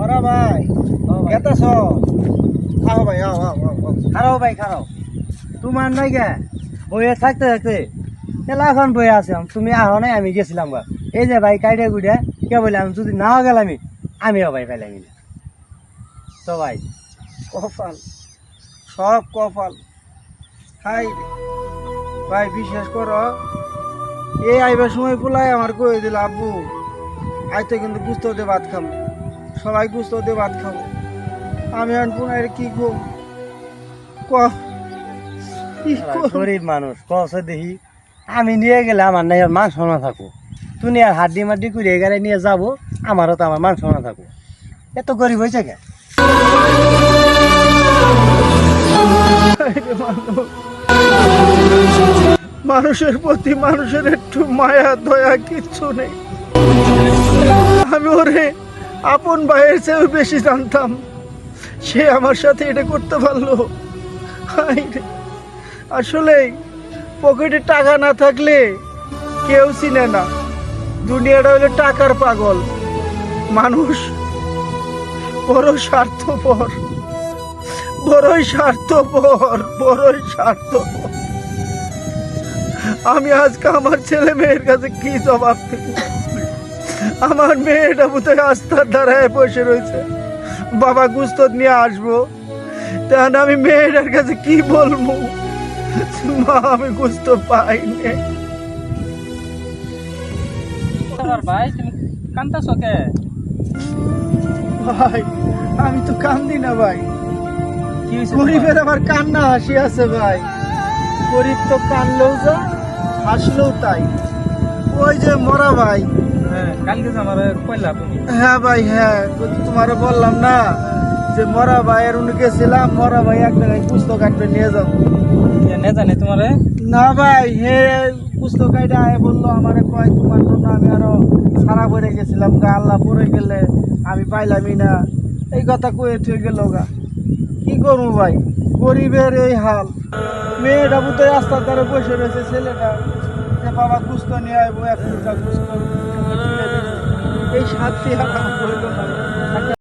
ওরা ভাই কেতাছ? আও ভাই আও আও আও। খারাও ভাই খারাও তোমার নাই গে বইয়ে থাকতে থাকতে এখন বইয়ে আছে তুমি আহো নাই আমি গেছিলাম গা। এই যে ভাই কাইডে গুড়ে কে বলে আমি? যদি নাও গেলাম আমিও ভাই পাইলাম তো ভাই কপাল সব কপাল। হাই ভাই বিশ্বাস করো এই আইবার সময় ফুলাই আমার কয়ে দিল আব্বু? আইতে কিন্তু গুস্তো দিয়ে ভাত খাব সবাই গুস্তো দিয়ে ভাত খাব। আমি আর পুনায় কি গো? গরিব মানুষ কসে দেখি আমি নিয়ে গেলে আমার নাই আর মান শোনা থাকো। তুমি আর হাড্ডি মাড্ডি করে গেলে নিয়ে যাব আমারও তো আমার মান শোনা থাকো। এত গরিব হয়েছে কে মানুষের প্রতি মানুষের একটু মায়া দয়া কিচ্ছু নেই। আমি ওরে আপন ভাইয়ের চেয়েও বেশি জানতাম। সে আমার সাথে এটা করতে পারল। আসলে পকেটে টাকা না থাকলে কেউ চিনে না। দুনিয়াটা হলো টাকার পাগল। মানুষ বড় স্বার্থপর। বড়ই স্বার্থপর বড়ই স্বার্থপর। আমি আজকে আমার ছেলে মেয়ের কাছে কি জবাব দেব? আমার মেয়েটা বোধহয় আস্থার দ্বারায় বসে রয়েছে। বাবা গুস্ত নিয়ে আসব। তখন আমি মেয়েটার কাছে কি বলব? মা আমি গুস্ত পাইনি। ভাই তুমি কান্তাছ কে? ভাই আমি তো কান্দি না ভাই। গরিবের আমার কান্না হাসি আছে ভাই। গরিব তো কানলেও যা হাসলেও তাই। ওই যে মরা ভাই। হ্যাঁ হ্যাঁ ভাই হ্যাঁ। তোমারে বললাম না যে মরা ভাইয়ের উনি গেছিলাম মরা ভাই এক জায়গায় পুস্তক কাটবে নিয়ে যাব নে জানে তোমারে? না ভাই হে পুস্তক কাইটা আয় বলল আমারে কয় তোমার জন্য আমি আরও সারা পড়ে গেছিলাম গা আল্লাহ পড়ে গেলে আমি পাইলামই না। এই কথা কয়ে থুয়ে গেল গা। কি করব ভাই? গরিবের এই হাল। মেয়েটা বুঝতে রাস্তার ধারে বসে রয়েছে ছেলেটা। যে বাবা গুস্ত নিয়ে আইবো এক গুস্ত এই সাথে